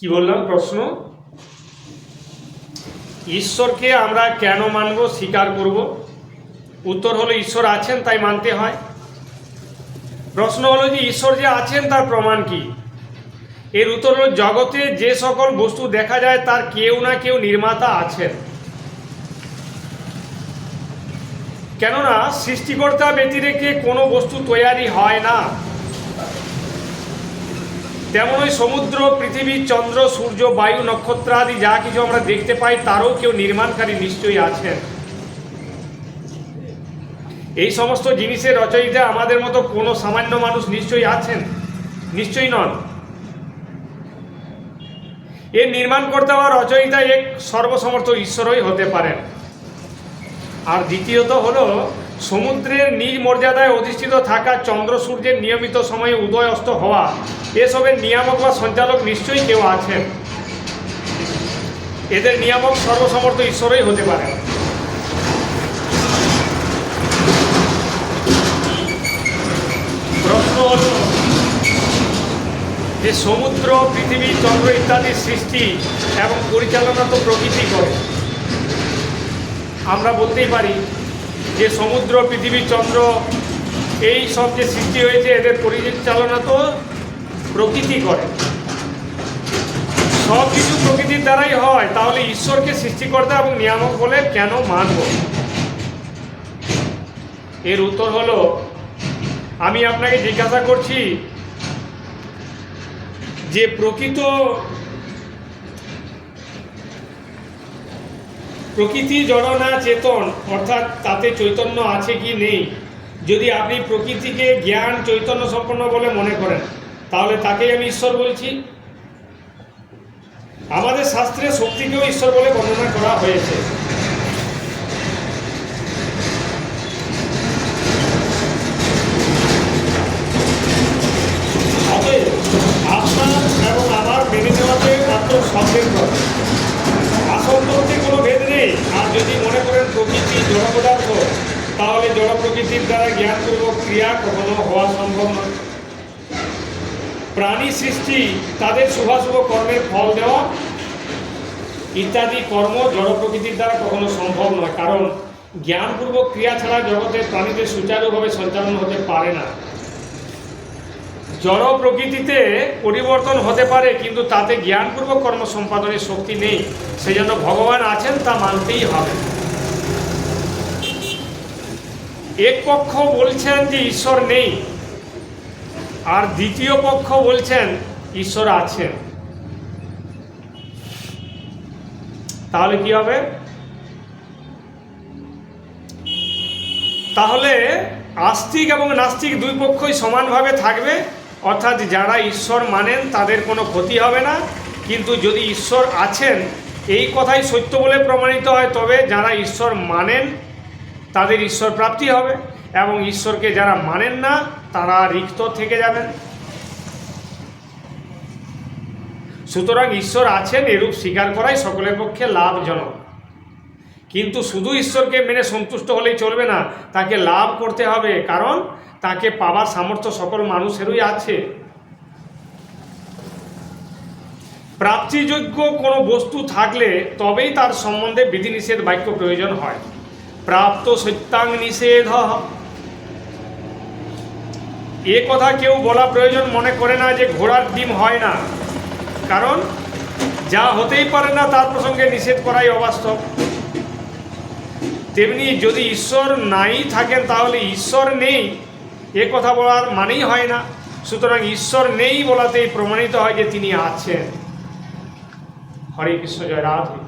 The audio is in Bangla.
কি বললাম প্রশ্ন? ঈশ্বরকে আমরা কেন মানব, স্বীকার করব? উত্তর হলো ঈশ্বর আছেন, তাই মানতে হয়। প্রশ্ন হলো যে ঈশ্বর যে আছেন, তার প্রমাণ কি? এর উত্তর হলো, জগতে যে সকল বস্তু দেখা যায়, তার কেউ না কেউ নির্মাতা আছেন। কেননা, সৃষ্টিকর্তা ব্যতিরেকে কোনো বস্তু তৈরি হয় না। তেমন ওই সমুদ্র, পৃথিবী, চন্দ্র, সূর্য, বায়ু, নক্ষত্র আদি যা কিছু আমরা দেখতে পাই, তারও কেউ নির্মাণকারী নিশ্চয়ই আছেন। এই সমস্ত জিনিসের রচয়িতা আমাদের মতো কোনো সামান্য মানুষ নিশ্চয়ই আছেন? নিশ্চয়ই নন। এর নির্মাণকর্তা বা রচয়িতা এক সর্বসমর্থ ঈশ্বরই হতে পারেন। আর দ্বিতীয়ত হলো সমুদ্রের নিজ মর্যাদায় অধিষ্ঠিত থাকা চন্দ্র সূর্যের নিয়মিত সময়ে উদয় অস্ত হওয়া। এসবের নিয়ামক বা সঞ্চালক নিশ্চয়ই কেউ আছেন। এদের নিয়ামক সর্বসমর্থ ঈশ্বরই হতে পারে প্রশ্ন হল, যে সমুদ্র, পৃথিবী, চন্দ্র ইত্যাদির সৃষ্টি এবং পরিচালনা তো প্রকৃতি করে। আমরা বলতেই পারি যে সমুদ্র, পৃথিবী, চন্দ্র, এই সব যে সৃষ্টি হয়েছে, এদের পরিচালনা তো প্রকৃতি করে। সব কিছু প্রকৃতির দ্বারাই হয়, তাহলে ঈশ্বরকে সৃষ্টিকর্তা এবং নিয়ামক বলে কেন মানব? এর উত্তর হলো, আমি আপনাকে জিজ্ঞাসা করছি যে প্রকৃত প্রকৃতি জড় না চেতন, অর্থাৎ তাতে চৈতন্য আছে কি নেই? যদি আপনি প্রকৃতিকে জ্ঞান চৈতন্য সম্পন্ন বলে মনে করেন, তাহলে তাকেই আমি ঈশ্বর বলছি। আমাদের শাস্ত্রে শক্তিকেও ঈশ্বর বলে বর্ণনা করা হয়েছে। আর যদি মনে করেন প্রকৃতি জড় পদার্থ তাহলে জড় প্রকৃতির দ্বারা জ্ঞানপূর্বক ক্রিয়া কখনো হওয়া সম্ভব নয়। প্রাণী সৃষ্টি, তাদের শুভাশুভ কর্মের ফল দেওয়া ইত্যাদি কর্ম জড় প্রকৃতির দ্বারা কখনো সম্ভব নয়। কারণ জ্ঞানপূর্বক ক্রিয়া ছাড়া জগতের প্রাণীদের সুচারুভাবে সঞ্চালন হতে পারে না। জড় প্রকৃতিতে পরিবর্তন হতে পারে, কিন্তু তাতে জ্ঞানপূর্বক কর্ম সম্পাদনের শক্তি নেই। সেই জন্য ভগবান আছেন, তা মানতেই হবে। এক পক্ষ বলছেন যে ঈশ্বর নেই, আর দ্বিতীয় পক্ষ বলছেন ঈশ্বর আছেন। তাহলে কি হবে? তাহলে আস্তিক এবং নাস্তিক দুই পক্ষই সমানভাবে থাকবে। অর্থাৎ যারা ঈশ্বর মানেন তাদের কোনো ক্ষতি হবে না, কিন্তু যদি ঈশ্বর আছেন, এই কথাই সত্য বলে প্রমাণিত হয়, তবে যারা ঈশ্বর মানেন, তাদের ঈশ্বর প্রাপ্তি হবে এবং ঈশ্বরকে যারা মানেন না, তারা রিক্ত থেকে যাবেন। সুতরাং ঈশ্বর আছেন এরূপ স্বীকার করাই সকলের পক্ষে লাভজনক। কিন্তু শুধু ঈশ্বরকে মেনে সন্তুষ্ট হলেই চলবে না, তাকে লাভ করতে হবে। কারণ তাকে পাবার সামর্থ্য সকল মানুষেরই আছে। প্রাপ্তিযোগ্য কোনো বস্তু থাকলে তবেই তার সম্বন্ধে বিধিনিষেধ বাক্য প্রয়োজন হয়। প্রাপ্ত সত্যাং নিষেধ। এ কথা কেউ বলা প্রয়োজন মনে করে না যে ঘোড়ার ডিম হয় না। কারণ যা হতেই পারে না তার প্রসঙ্গে নিষেধ করাই অবাস্তব। তেমনি যদি ঈশ্বর নাই থাকেন তাহলে ঈশ্বর নেই। এ কথা বলার মানেই হয় না। সুতরাং ঈশ্বর নেই বলাতেই প্রমাণিত হয় যে তিনি আছেন। হরে কৃষ্ণ, জয় রাধে।